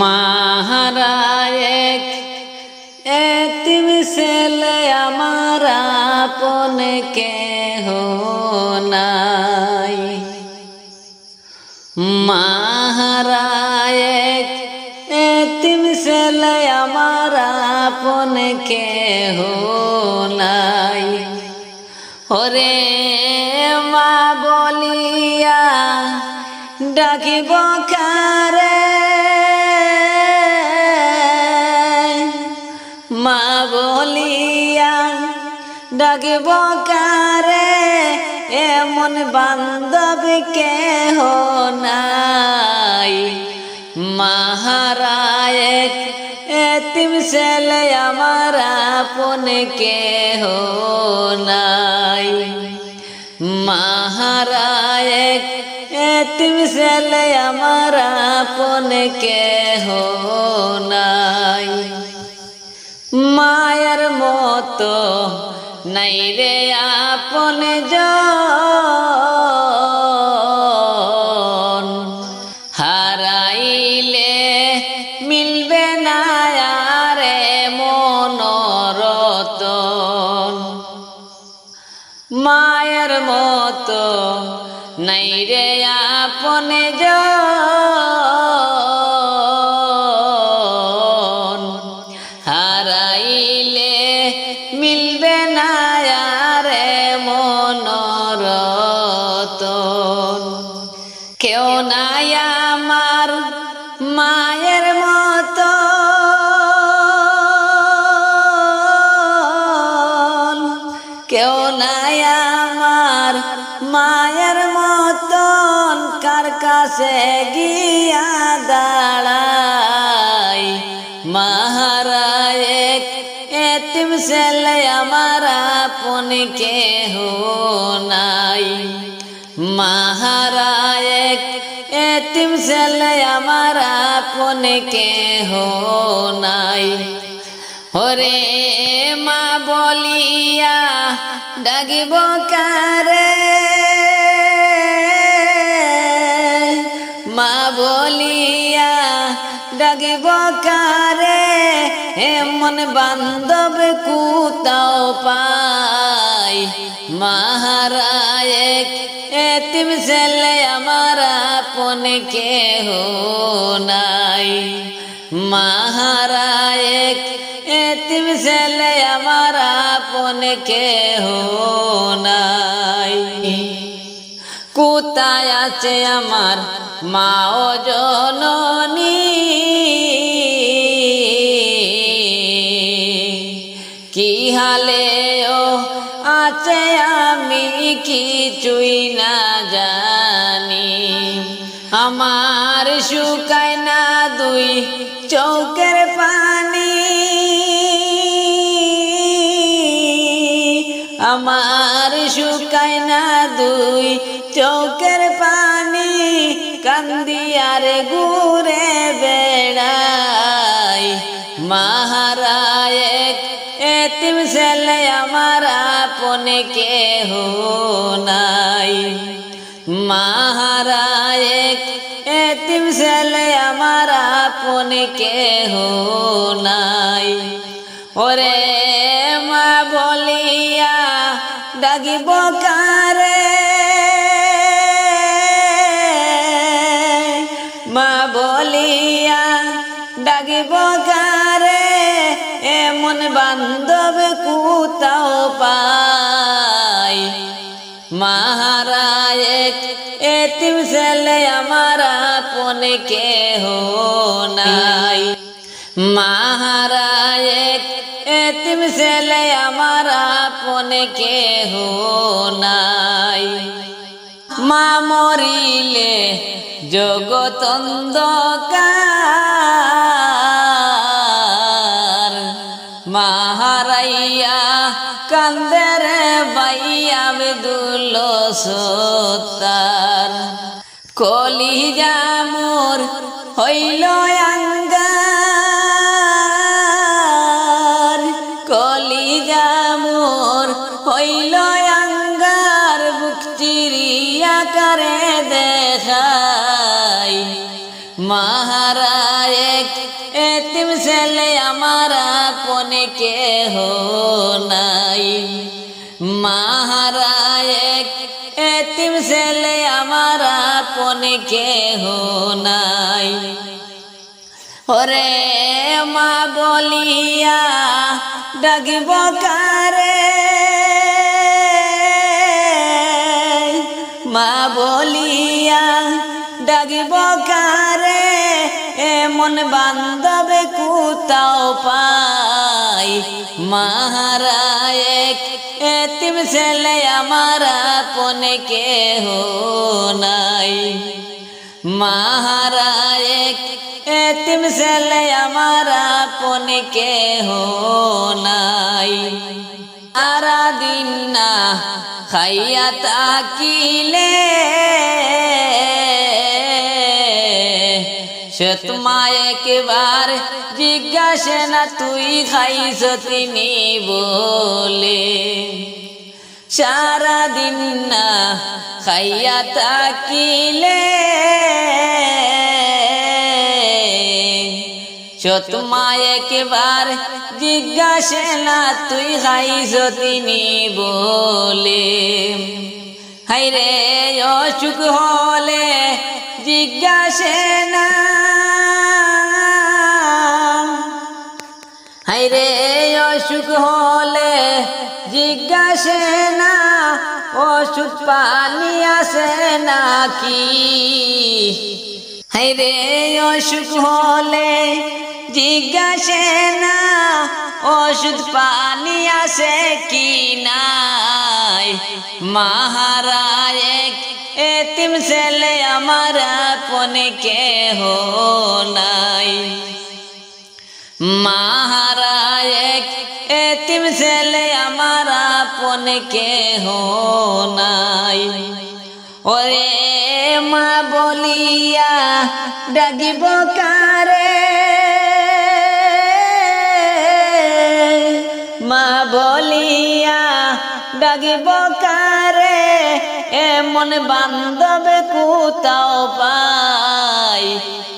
মাহারায়েক, এতিম ছেলে আমার আপন কেহ নাই। মাহারায়েক, এতিম ছেলে আমার আপন কেহ নাই। ওরে মা বলিয়া, ডাকিব কারে বলিয়া ডাকিব কারে, এমন বান্ধব কেহ নাই। মাহারায়েক এতিম ছেলে আমার আপন কেহ নাই। মাহারায়েক এতিম ছেলে আমার আপন কেহ নাই। নাই রে আপন জন। কার কাছে গিয়া দাঁড়াই মাহারায়েক এতিম ছেলে আমার আপন কেহ নাই মাহারায়েক এতিম ছেলে আমার আপন কেহ নাই ওরে মা বলিয়া ডাকিব কারে মা বলিয়া ডাকিব কারে? এমন বান্ধব কুতাও পাই। মাহারায়েক এতিম ছেলে আমার আপন কেহ নাই। মাহারায়েক এতিম ছেলে আমার আপন কেহ নাই। আছে আমার মা ও জননী। কি হালে ও আছে আমি কিছুই না জানি। আমার শুকায় না দুই চৌকের পানি। আমার শুকায় না দুই চৌকের পানি কান্দিয়ারে ঘুরে বেড়াই। মাহারায়েক, এতিম ছেলে আমার আপন কেহ নাই। মাহারায়েক, এতিম ছেলে আমার আপন কেহ নাই। ওরে মা বলিয়া ডাকিব কারে কারে এমন বান্ধব কুতাও পাই। মাহারায়েক, এতিম ছেলে আমার আপন কেহ নাই। মাহারায়েক, এতিম ছেলে আমার আপন কেহ নাই। মা মরিলে জগতন্দকার মাহারাইয়া, কান্দেরে বাইয়া বেদুল সতার কলি জামুর হইল আঙ্গার কলি জামুর হইল আঙ্গার বুক চিরিয়া করে দেখাই। মাহারা এতিম ছেলে আমার আপনে কেহ নাই। মাহারা এক এতিম ছেলে আমার আপনে কেহ নাই। ওরে মা বলিয়া ডাকিব কারে? মা বলিয়া ডাকিব কারে? এমন বান্ধবে কুতাও পাই। মাহারা এক এতিম ছেলে আমার আপনে কেহ নাই। মাহারা এক এতিম ছেলে আমার আপনে কেহ নাই। সারা দিন না খাইয়া তাকিলে সে তোমায় একবার জিজ্ঞাসে না, তুই খাইছ তিনি বলে? সারা দিন না খাইয়া তাকিলে তোমায় একবার জিজ্ঞাসে না, তুই খাইছ তিনি বলে? হাইরে অসুখ হলে জিজ্ঞাসে না। হাইরে অসুখ হলে জিজ্ঞাসে না ওষুধ পানি আসে নাকি? হাইরে অসুখ হলে জিজ্ঞাসে না ওষুধ পানি আসে কি নাই? মাহারায় এতিম ছেলে আমার আপনে কেহ নাই। মাহারায় এতিম ছেলে আমার আপনে কেহ নাই। ওরে মা বলিয়া ডাকিব কারে? মা বলিয়া ডাকিব কারে? এমন বান্ধব কুতাও পাই?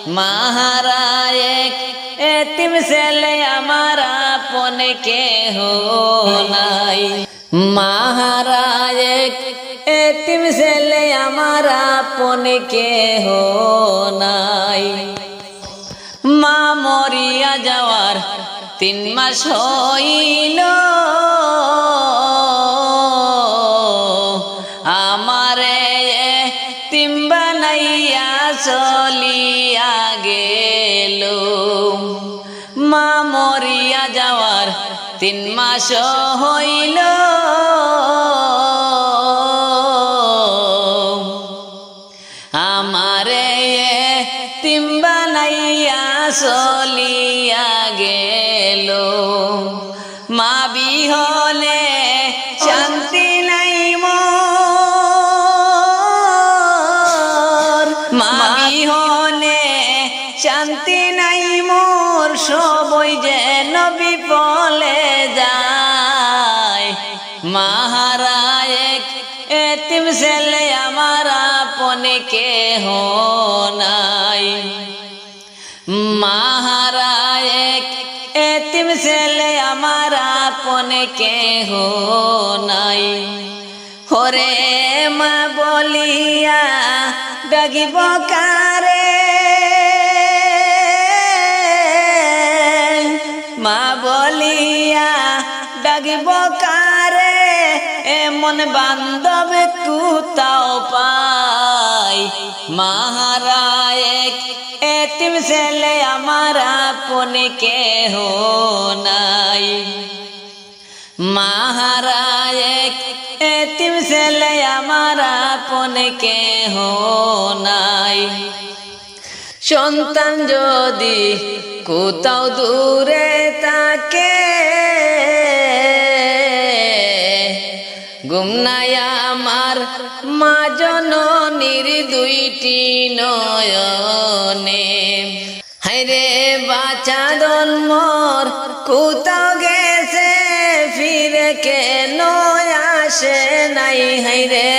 মাহারায় এতিম ছেলে আমার আপনে কেহ নাই। মাহারায় এতিম ছেলে আমার আপনে কেহ নাই। মা মরিয়া যাওয়ার তিন মাস হইল। গেল মা মরিয়া যাওয়ার তিন মাস হইল। আমারে তিন বানাইয়া চলিয়া গেল। মা বিহলে কেহ নাই। মাহারায় এতিম ছেলে আমার আপনে কেহ নাই। হরে মা বলিয়া ডাকিব কারে? মা বলিয়া ডাকিব কারে এমন বান্ধব কুতাও পাই। মাহারায় এতিম ছেলে আমার আপনে কেহ নাই। মাহারায় এতিম ছেলে আমার আপনে কেহ নাই। সন্তান যদি কোথাও দূরে তাকে গুমনায় আমার মা জননীর দুইটি নয়নে। হাইরে বাচ্চা জন্মর কোথাও গেছে, ফিরে কেন আসে নাই? হাইরে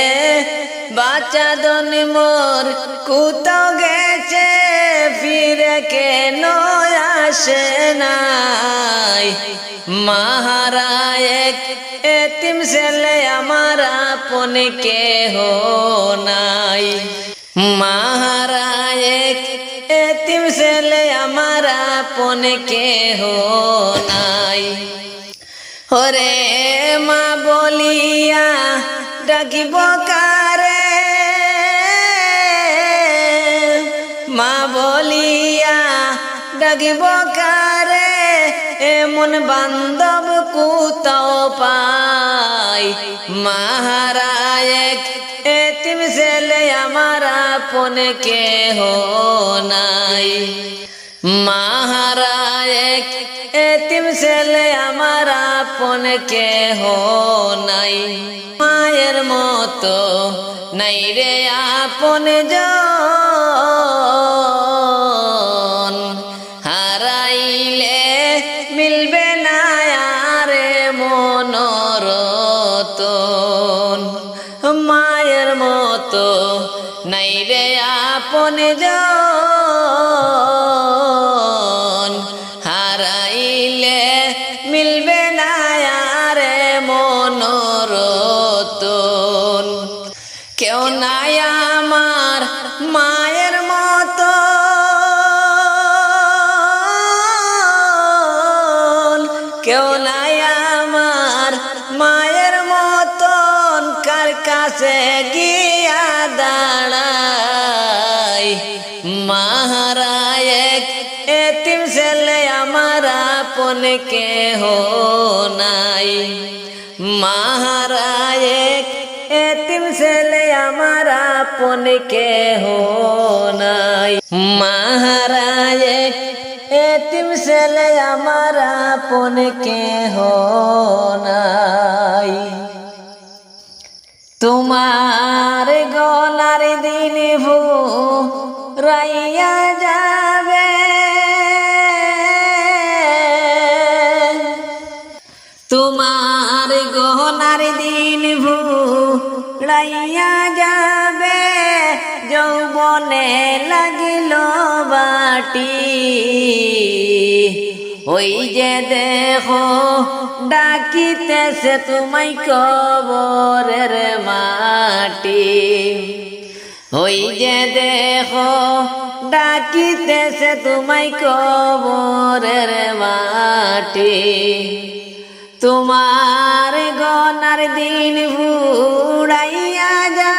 বাচ্চা দন মোর কুতো গেছে, ফিরে কেন আসে নাই। মাহারা এক এতিম ছেলে আমার আপন কেহ নাই। মাহারা এক এতিম ছেলে আমার আপন কেহ নাই। হরে মা বলিয়া ডাকিব কারে ডাকিব কারে এমন বান্ধব কুতাও পাই? মাহারায়ক এতিম ছেলে আমার আপন কেহ নাই। মাহারায়ক এতিম ছেলে আমার আপন কেহ নাই। মায়ের মতো নাই রে আপন জন। কার কাছে গিয়া দাঁড়াই মাহারায়ক এতিম ছেলে আমার আপন কেহ নাই মাহারায়ক এতিম ছেলে আমার আপন কেহ নাই মাহারায়ক এতিম ছেলে আমার আপন কেহ নাই তোমার গলার দিন ভু রাইয়া যাবে। তোমার গহনার দিন ভু রাইয়া যাবে। যৌবনে লাগিল বাটি। ওই যে দেখো, ডাকিতেছে তোমায় কবরের মাটি। ওই যে দেখো, ডাকিতেছে তোমায় কবরের মাটি। তোমার গনার দিন ভুড়াইয়া যাবে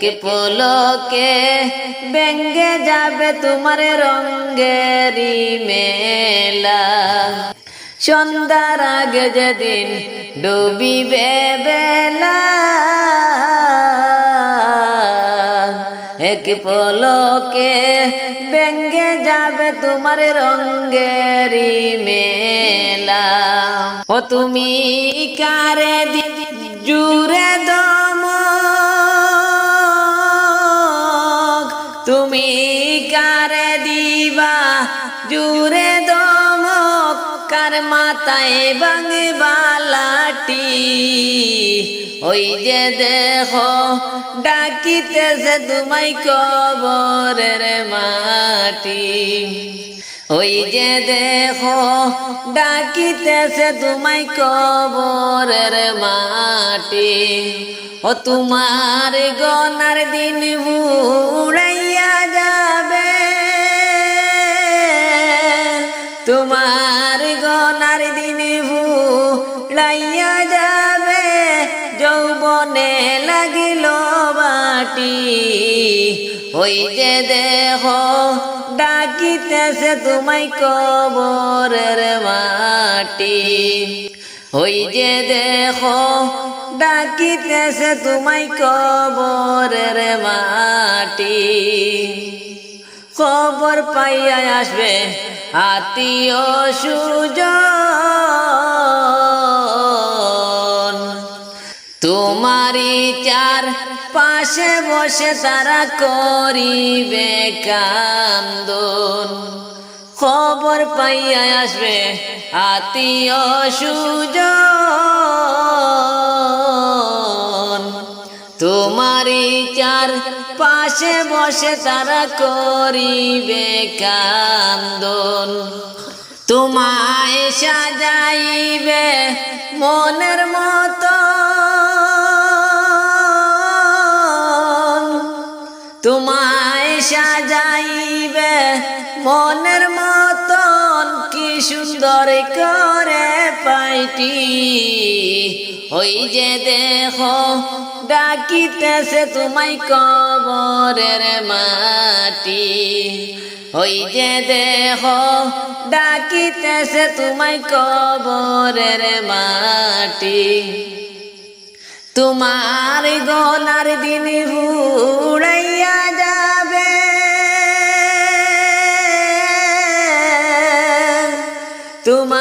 এক পলকে ব্যঙ্গে যাবে তোমার রঙ্গেরি মেলা। সন্ধ্যার আগে যেদিন ডুবিবে বেলা, এক পলকে ব্যঙ্গে যাবে তোমার রঙ্গেরি মেলা। ও তুমি কারে দি জুড়ে দম তুমি কারে দিবা? জুড়ে দম কার মাথায় বাংবালাটি ওই যে দেখো ডাকিতেছে তোমায় কবরের মাটি। ওই যে দেখো ডাকিতেছে তোমায় কবরের মাটি। ও তোমার গনার দিন উড়াইয়া যাবে। তোমার গনার দিন উড়াইয়া যাবে। যৌবনে লাগিল বাটি। ওই যে দেহ ডাকিতেছে তোমায় কবরের মাটি। ওই যে দেহ ডাকিতেছে তোমায় কবরের মাটি। খবর পাইয়া আসবে আত্মীয় সুজন। তোমারি চার পাশে বসে তারা করিবে কান্দন। খবর পাইয়া আসবে আত্মীয় সুজন। তোমারি চার পাশে বসে তারা করিবে কান্দন। তোমায় সাজাইবে মনের মতো। তোমায় সাজাইবে মনের মতন কি সুন্দর করে পাইটি। ওই যে দেখো, ডাকিতেছে তোমায় কবরের মাটি। ওই যে দেখো, ডাকিতেছে তোমায় কবরের মাটি। তোমার গলার দিন উড়াইয়া যাবে। তোমার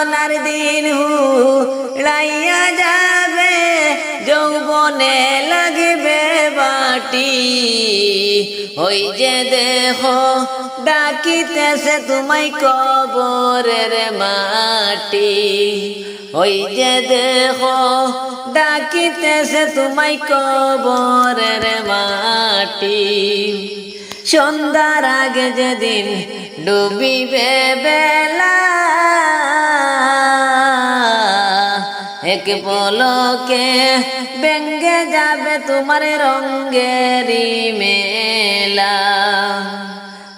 গলার দিন উড়াইয়া যাবে, যৌবনে লাগবে বাটি। ওই যে দেখো ডাকিতেছে তোমায় কবরের মাটি। ওই যে দেখো ডাকিতেছে তোমায় কবরের মাটি। সন্ধ্যার আগে যেদিন ডুবিবে বেলা এক পলকে ব্যঙ্গে যাবে তোমার রঙ্গেরি মেলা।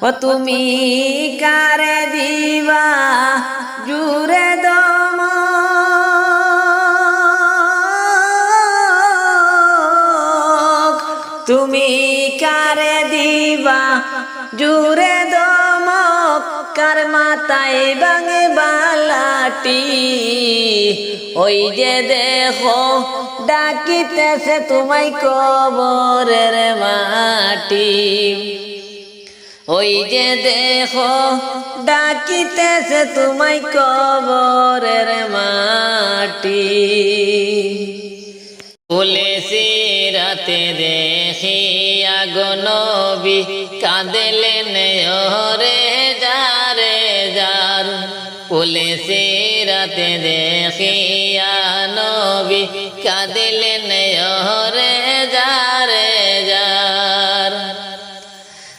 ও তুমি কারে দিবা জুড়ে দম? তুমি কারে দিবা জুড়ে দমক কার মাথায় বাঙে বালাটি। ওই যে দেখো, ডাকিতেছে তোমায় কবরের মাটি। ওই যে দেখো, ডাকিতেছে তোমায় কবরের মাটি। বলেছি রাতে দেখি আগনবি কাঁদলেন, ওরে পুলিশি রাতে দেখি নবী কাঁদলেন ওরে যারে, যার।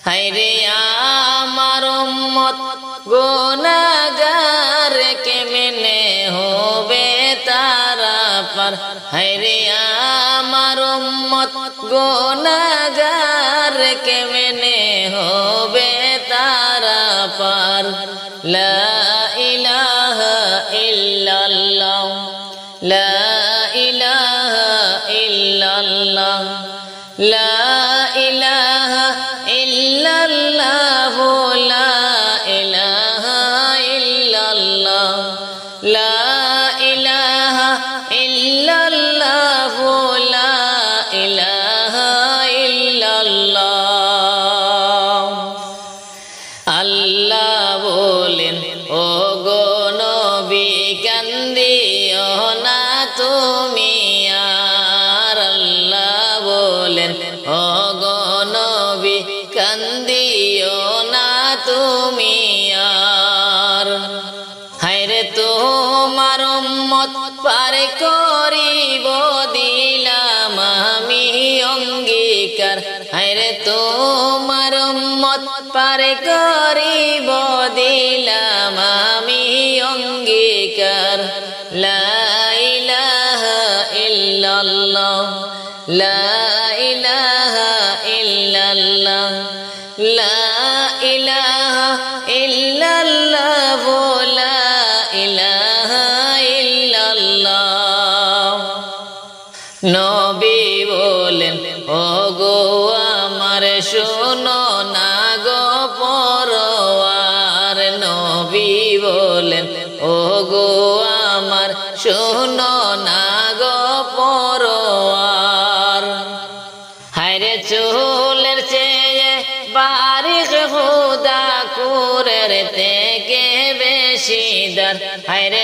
হাইরে আমার মত গোনাগার কে মেনে হবে তারা পার? হাইরে আমার মত গোনাগার কে লা তোমার মত পারে করিব দিলাম আমি অঙ্গীকার। লাইলাহা ইল্লাল্লাহ লা ইলাহা ইল্লাল্লাহ লা শোনো না গো নবী বলেন ও গো আমার, শোনো না গো পরওয়ার হায়রে চুলের চেয়ে বারিক হুদা কুরের থেকে বেশি দার। চুলের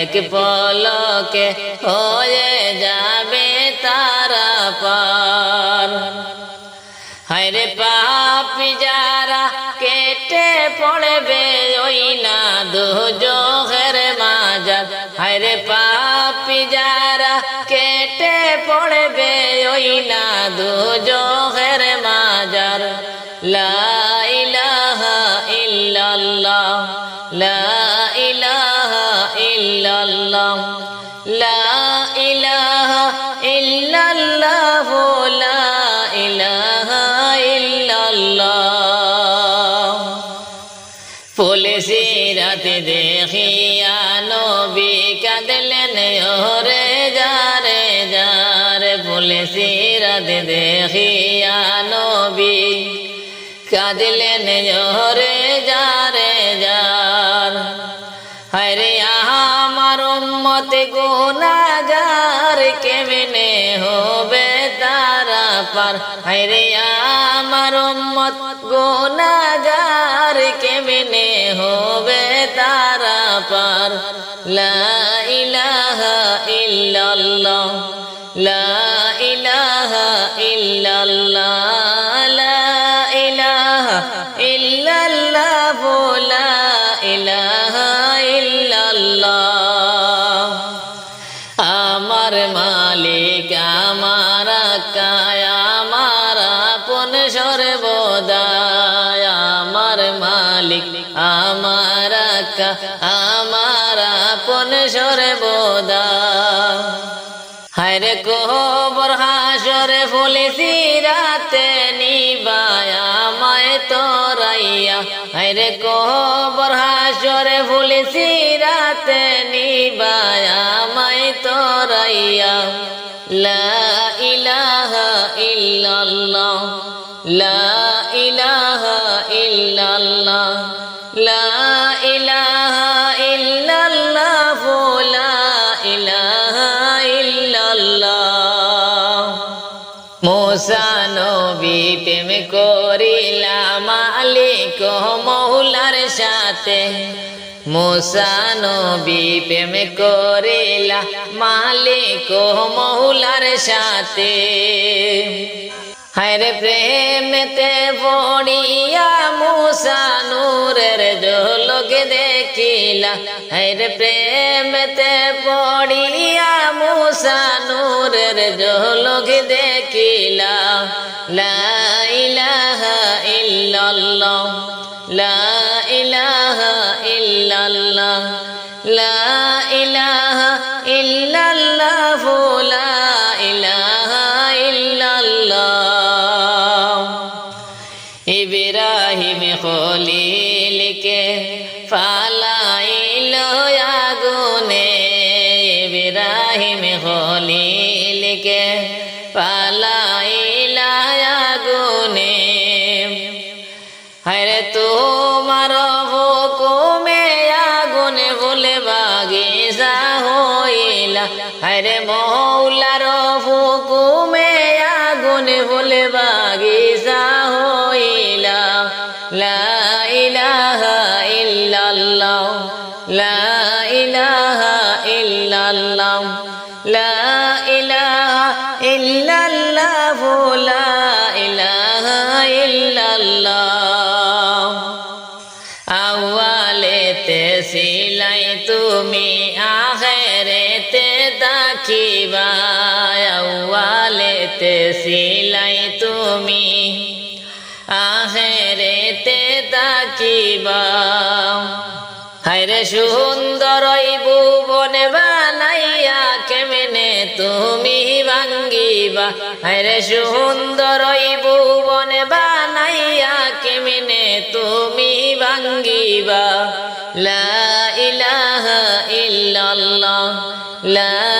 এক পলকে হয়ে যাবে তারা পার। হায়রে পাপি যারা কেটে পড়বে ওই না দুজোহের মাজার। হায়রে পাপি যারা কেটে পড়বে ওই না দুজোহের মাজার। লা ইল্লাল্লাহ, লা রাতে দেখিয়া নবী কাঁদলেন, ওরে যারে যারে পুলিশি রাতে দেখিয়া নবী কাঁদলেন, ওরে যারে যার হরে উম্মত গুনাগার কেমনে হবে তারা পার? হরে আমার উম্মত গুনাগার কেমনে হবে তারা পার? লা ইলাহা ইল্লাল্লাহ, লা ইলাহা আমার মালিক, আমার কায় আমার আপন সর্বদায়। আমার মালিক, আমার কা আমার আপন সর্বদা হায়রে কবর হাসরে ফুলেছি রাতে নিবায়া মায় তোরাইয়া। হায়রে কবর হাসরে ফুলেছি রাতে লা ইলাহা ইল্লাল্লাহ, লা ইলাহা ইল্লাল্লাহ, লা ইলাহা ইল্লাল্লাহ, লা ইলাহা ইল্লাল্লাহ। মোসা নবী প্রেম করিলা মালিক মৌলার সাথে। মোসা নবী প্রেম করিলা, মালিক মৌলার সাথে। হায়রে প্রেমেতে পড়িয়া মুসা নূরের জলক দেখিলা, হায়রে প্রেমেতে পড়িয়া মুসা নূরের জলক দেখিলা, লা ইলাহা ইল্লাল্লাহ, লা লা ইলাহা ইল্লাল্লাহ লা ইলাহা ইল্লাল্লাহ। ইব্রাহিম খলিলকে ফালাইল আওয়ালেতে সিলাই তুমি। আহেরেতে তাকিবা। হায়রে সুন্দর বনে বানাইয়া কেমনে তুমি ভাঙ্গিবা। হায়রে সুন্দর বনে বানাইয়া কেমনে তুমি ভাঙ্গিবা। লা ইলাহা ইল্লাল্লাহ, লা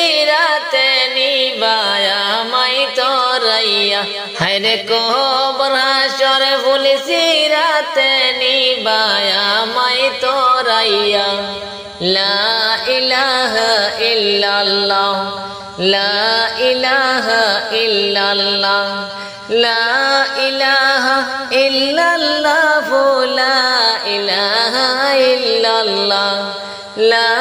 তোরাইয়া হায়রে কোবরাসর বলেছি, রাতে নিবায়া মাই তোরাইয়া। লা ইলাহা ইল্লাল্লাহ, লা ইলাহা ইল্লাল্লাহ, লা ইলাহা ইল্লাল্লাহ, লা ইলাহা ইল্লাল্লাহ, লা